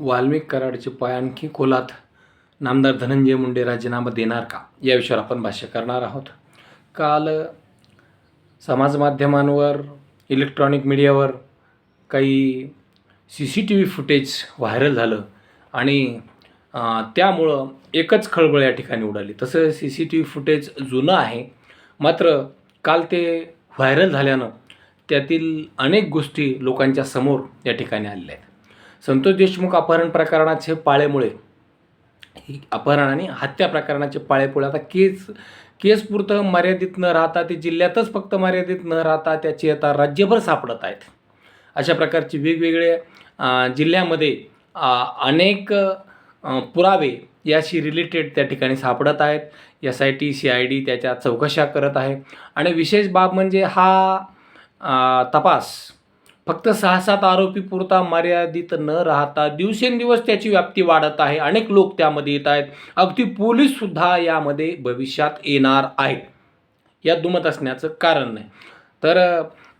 वाल्मिक कराडचे पाय आणखी खोलात. नामदार धनंजय मुंडे राजीनामा देणार का? या विषयावर आपण भाष्य करणार आहोत. काल समाजमाध्यमांवर इलेक्ट्रॉनिक मीडियावर काही C C T V footage viral झालं आणि त्यामुळं एकच खळबळ या ठिकाणी उडाली. तसं C C T V footage जुनं आहे. मात्र काल ते व्हायरल झाल्यानं त्यातील अनेक गोष्टी लोकांच्या समोर या ठिकाणी आलेल्या आहेत. संतोष देशमुख अपहरण प्रकरणाचे पाळेमुळे ही अपहरण आणि हत्या प्रकरणाचे पाळेपुळे. आता केस केसपुरतं मर्यादित न राहता ते जिल्ह्यातच फक्त मर्यादित न राहता त्याची आता राज्यभर सापडत आहेत. अशा प्रकारचे वेगवेगळे जिल्ह्यामध्ये अनेक पुरावे याशी रिलेटेड त्या ठिकाणी सापडत आहेत. S I T C I D त्याच्या चौकशा करत आहे. आणि विशेष बाब म्हणजे हा तपास फक्त सहा सात आरोपी पुरता मर्यादित न राहता दिवसेंदिवस त्याची व्याप्ती वाढत आहे. अनेक लोक त्यामध्ये येत आहेत. अगदी पोलीससुद्धा यामध्ये भविष्यात येणार आहेत. या दुमत असण्याचं कारण नाही. तर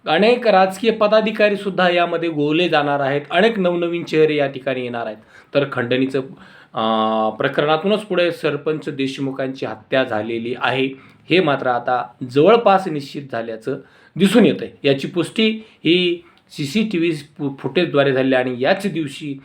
अनेक राजकीय पदाधिकारीसुद्धा यामध्ये गोवले जाणार आहेत. अनेक नवनवीन चेहरे या ठिकाणी येणार आहेत. तर खंडणीचं प्रकरणातूनच पुढे सरपंच देशमुखांची हत्या झालेली आहे. हे मात्र आता जवळपास निश्चित झाल्याचं दिसून येतं आहे याची पुष्टी ही सी सी टी व्ही फुटेजद्वारे झाले आणि याच दिवशी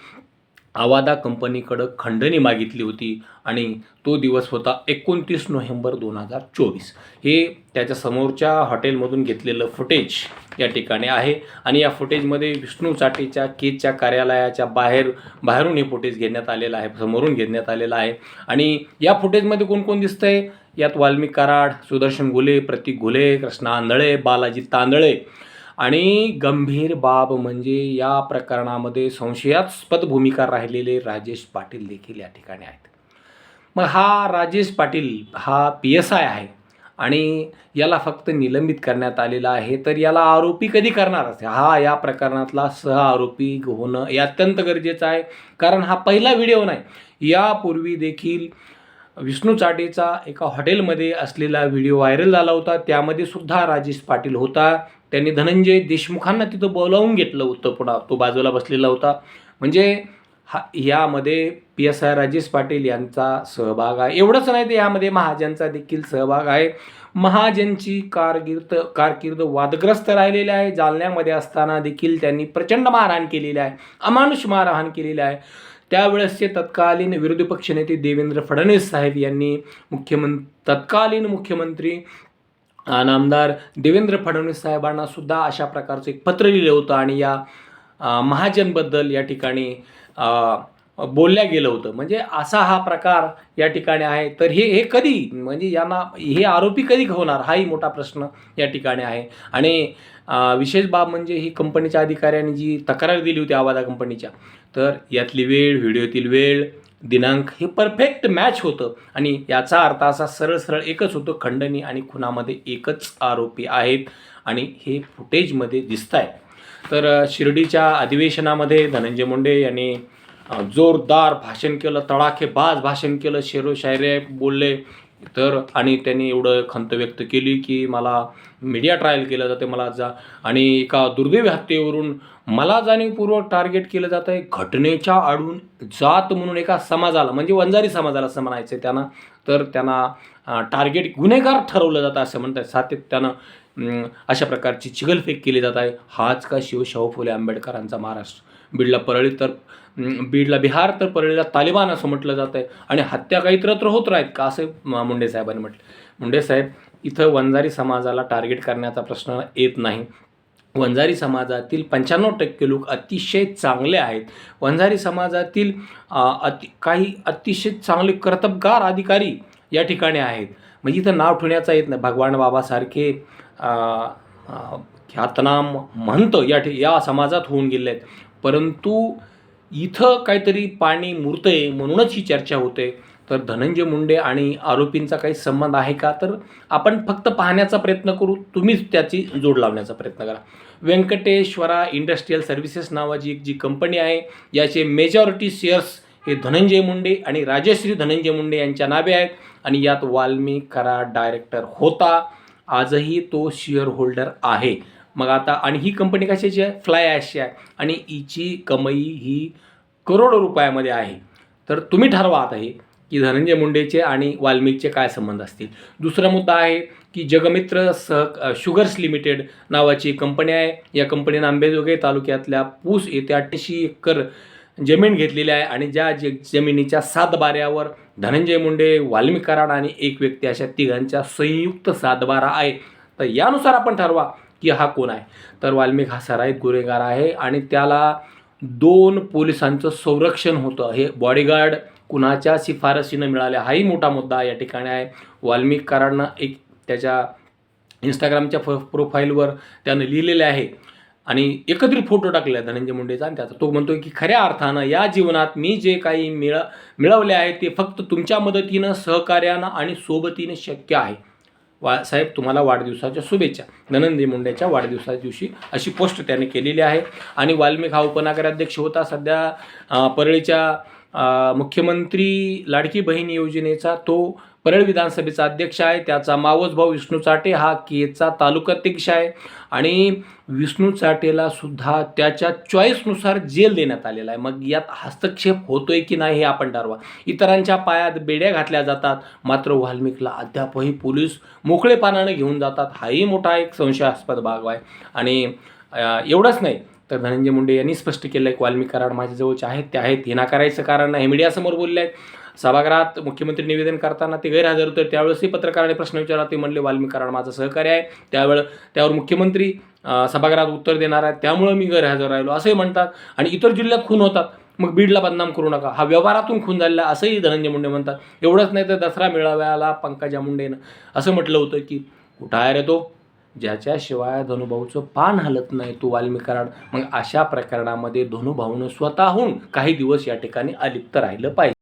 आवादा कंपनीकडं खंडणी मागितली होती आणि तो दिवस होता एकोणतीस नोव्हेंबर दोन हजार चोवीस. हे त्याच्या समोरच्या हॉटेलमधून घेतलेलं फुटेज या ठिकाणी आहे आणि या फुटेजमध्ये विष्णू चाटेच्या केजच्या कार्यालयाच्या बाहेर बाहेरून हे फुटेज घेण्यात आलेलं आहे समोरून घेण्यात आलेलं आहे. आणि या फुटेजमध्ये कोण कोण दिसतंय? यात वाल्मिक कराड सुदर्शन घुले प्रतीक घुले कृष्णा आंधळे बालाजी तांदळे आणि गंभीर बाब म्हणजे या प्रकरणामध्ये संशयास्पद भूमिका राहिलेले राजेश पाटील देखील या ठिकाणी आहेत. मग हा राजेश पाटील हा पी एस आय आहे आणि याला फक्त निलंबित करण्यात आलेला आहे तर याला आरोपी कधी करणार असते हा या प्रकरणातला सह आरोपी होणं हे अत्यंत गरजेचं आहे कारण हा पहिला व्हिडिओ नाही. यापूर्वी देखील विष्णू चाटेचा एका हॉटेलमध्ये असलेला व्हिडिओ व्हायरल झाला होता त्यामध्ये सुद्धा राजेश पाटील होता. त्यांनी धनंजय देशमुखांना तिथं बोलावून घेतलं होतं पुन्हा. तो बाजूला बसलेला होता. म्हणजे हा यामध्ये P S I Rajesh Patil यांचा सहभाग आहे. एवढंच नाही तर यामध्ये महाजनचा देखील सहभाग आहे. महाजनची कारकीर्द कारकीर्द वादग्रस्त राहिलेली आहे. जालन्यामध्ये असताना देखील त्यांनी प्रचंड मारहाण केलेली आहे. अमानुष मारहाण केलेली आहे. त्यावेळेसचे तत्कालीन विरोधी पक्षनेते देवेंद्र फडणवीस साहेब यांनी मुख्यमं तत्कालीन मुख्यमंत्री अ, नामदार देवेंद्र फडणवीस साहेबांना सुद्धा अशा प्रकारचं एक पत्र लिहिलं होतं आणि या महाजनबद्दल या ठिकाणी बोलल्या गेलं होतं. म्हणजे असा हा प्रकार या ठिकाणी आहे. तर हे हे कधी म्हणजे यांना हे आरोपी कधी होणार? हाही मोठा प्रश्न या ठिकाणी आहे. आणि विशेष बाब म्हणजे ही कंपनीच्या अधिकाऱ्यांनी जी तक्रार दिली होती आवाजा कंपनीच्या तर यातली वेळ व्हिडिओतील वेळ दिनांक हे परफेक्ट मॅच होतं. आणि याचा अर्थ असा सरळ सरळ एकच होतं खंडणी आणि खुनामध्ये एकच आरोपी आहेत. आणि हे फुटेजमध्ये दिसत आहे तर शिर्डीच्या अधिवेशनामध्ये धनंजय मुंडे यांनी जोरदार भाषण केलं तडाखेबाज भाषण केलं. शेरो शायरे बोलले तर आणि त्यांनी एवढं खंत व्यक्त केली की मला मीडिया ट्रायल केलं जाते मला जा आणि एका दुर्दैवी हत्येवरून मला जाणीवपूर्वक टार्गेट केलं जातं. आहे घटनेच्या आडून जात म्हणून एका समाजाला म्हणजे वंजारी समाजाला असं म्हणायचं आहे त्यांना. तर त्यांना टार्गेट गुन्हेगार ठरवलं जातं असं म्हणतात. सातत्यानं अशा प्रकारची चिगलफेक केली जात आहे. हाच का शिव शाहू फुले आंबेडकरांचा महाराष्ट्र? बीडला परळी तर बीडला बिहार तर परळीला तालिबान असं म्हटलं जात आहे. आणि हत्या काही इतरत्र होत राहत का? असं मुंडे साहेबांनी म्हटलं. मुंडे साहेब इथं वंजारी समाजाला टार्गेट करण्याचा प्रश्न येत नाही. वंजारी समाजातील पंच्याण्णव टक्के लोक अतिशय चांगले आहेत. वंजारी समाजातील अति काही अतिशय चांगले कर्तबगार अधिकारी या ठिकाणी आहेत. म्हणजे इथं नाव ठेवण्याचा येत नाही. भगवान बाबासारखे ख्यातनाम म्हणतं या ठि या समाजात होऊन गेले आहेत. परंतु इथं काहीतरी पाणी मुरतंय म्हणूनच ही चर्चा होते. तर धनंजय मुंडे आणि आरोपींचा काही संबंध आहे का? तर आपण फक्त पाहण्याचा प्रयत्न करू तुम्हीच त्याची जोड लावण्याचा प्रयत्न करा. व्यंकटेश्वरा इंडस्ट्रीयल सर्व्हिसेस नावाची एक जी कंपनी आहे याचे मेजॉरिटी शेअर्स हे धनंजय मुंडे आणि राजश्री धनंजय मुंडे यांच्या नावे आहेत. आणि यात वाल्मी करा डायरेक्टर होता. आजही तो शेअर होल्डर आहे. मग आता आणि ही कंपनी कशाची आहे? फ्लाय ॲशची आहे. आणि हिची कमाई ही करोडो रुपयामध्ये आहे. तर तुम्ही ठरवा आता हे की धनंजय मुंडेचे आणि वाल्मिकचे काय संबंध असतील. दुसरा मुद्दा आहे की जगमित्र सह शुगर्स लिमिटेड नावाची कंपनी आहे. या कंपनीनं आंबेजोगाई तालुक्यातल्या पूस येथे अठ्ठ्याऐंशी एकर जमीन घेतलेली आहे आणि ज्या ज जमिनीच्या सातबाऱ्यावर धनंजय मुंडे वाल्मिक कराड आणि एक व्यक्ती अशा तिघांच्या संयुक्त सातबारा आहे. तर यानुसार आपण ठरवा की हा कोण आहे. तर वाल्मिक हा सराईत गुन्हेगार आहे आणि त्याला दोन पोलिसांचं संरक्षण होतं. हे बॉडीगार्ड कुणाच्या शिफारसीनं मिळाल्या हाही मोठा मुद्दा या ठिकाणी आहे. वाल्मिक कराडनं एक त्याच्या इंस्टाग्रामच्या फ प्रोफाईलवर त्यानं लिहिलेले आहे. आणि एकत्रित फोटो टाकले आहे धनंजय मुंडेचा आणि त्याचा. तो म्हणतोय की खऱ्या अर्थानं या जीवनात मी जे काही मिळ मिळवले आहे ते फक्त तुमच्या मदतीनं सहकार्यानं आणि सोबतीनं शक्य आहे. वा साहेब तुम्हाला वाढदिवसाच्या शुभेच्छा. धनंजय मुंडेच्या वाढदिवसाच्या दिवशी अशी पोस्ट त्याने केलेली आहे. आणि वाल्मिक हा उपनगराध्यक्ष होता. सध्या परळीच्या मुख्यमंत्री लाडकी बहीण योजनेचा तो परळ विधानसभेचा अध्यक्ष आहे. त्याचा मावस भाऊ विष्णू चाटे हा केचा तालुकाध्यक्ष आहे. आणि विष्णू चाटेला सुद्धा त्याच्या चॉईसनुसार जेल देण्यात आलेला आहे. मग यात हस्तक्षेप होतोय की नाही हे आपण ठरवा. इतरांच्या पायात बेड्या घातल्या जातात. मात्र वाल्मिकला अद्यापही पोलीस मोकळेपणानं घेऊन जातात. हाही मोठा एक संशयास्पद भाग आहे. आणि एवढंच नाही तर धनंजय मुंडे यांनी स्पष्ट केलं आहे की वाल्मिक कराड माझ्याजवळचे आहेत ते आहेत. हे नाकारायचं कारण हे मीडियासमोर बोलले आहेत. सभागृहात मुख्यमंत्री निवेदन करताना ते गैरहजर होते. त्यावेळेसही पत्रकाराने प्रश्न विचारला. ते म्हणले वाल्मिक कराड माझं सहकार्य आहे. त्यावेळ त्यावर मुख्यमंत्री सभागृहात उत्तर देणार आहेत. त्यामुळं मी गैरहजर राहिलो असंही म्हणतात. आणि इतर जिल्ह्यात खून होतात. मग बीडला बदनाम करू नका. हा व्यवहारातून खून झालेला आहे, असंही धनंजय मुंडे म्हणतात. एवढंच नाही तर दसरा मेळाव्याला पंकजा मुंडेनं. असं म्हटलं होतं की कुठं आहे रे तो? ज्याच्याशिवाय धनुभाऊचं पान हलत नाही तो वाल्मिकराड मग अशा प्रकरणामध्ये धनुभाऊनं स्वतःहून काही दिवस या ठिकाणी अलिप्त राहिलं पाहिजे.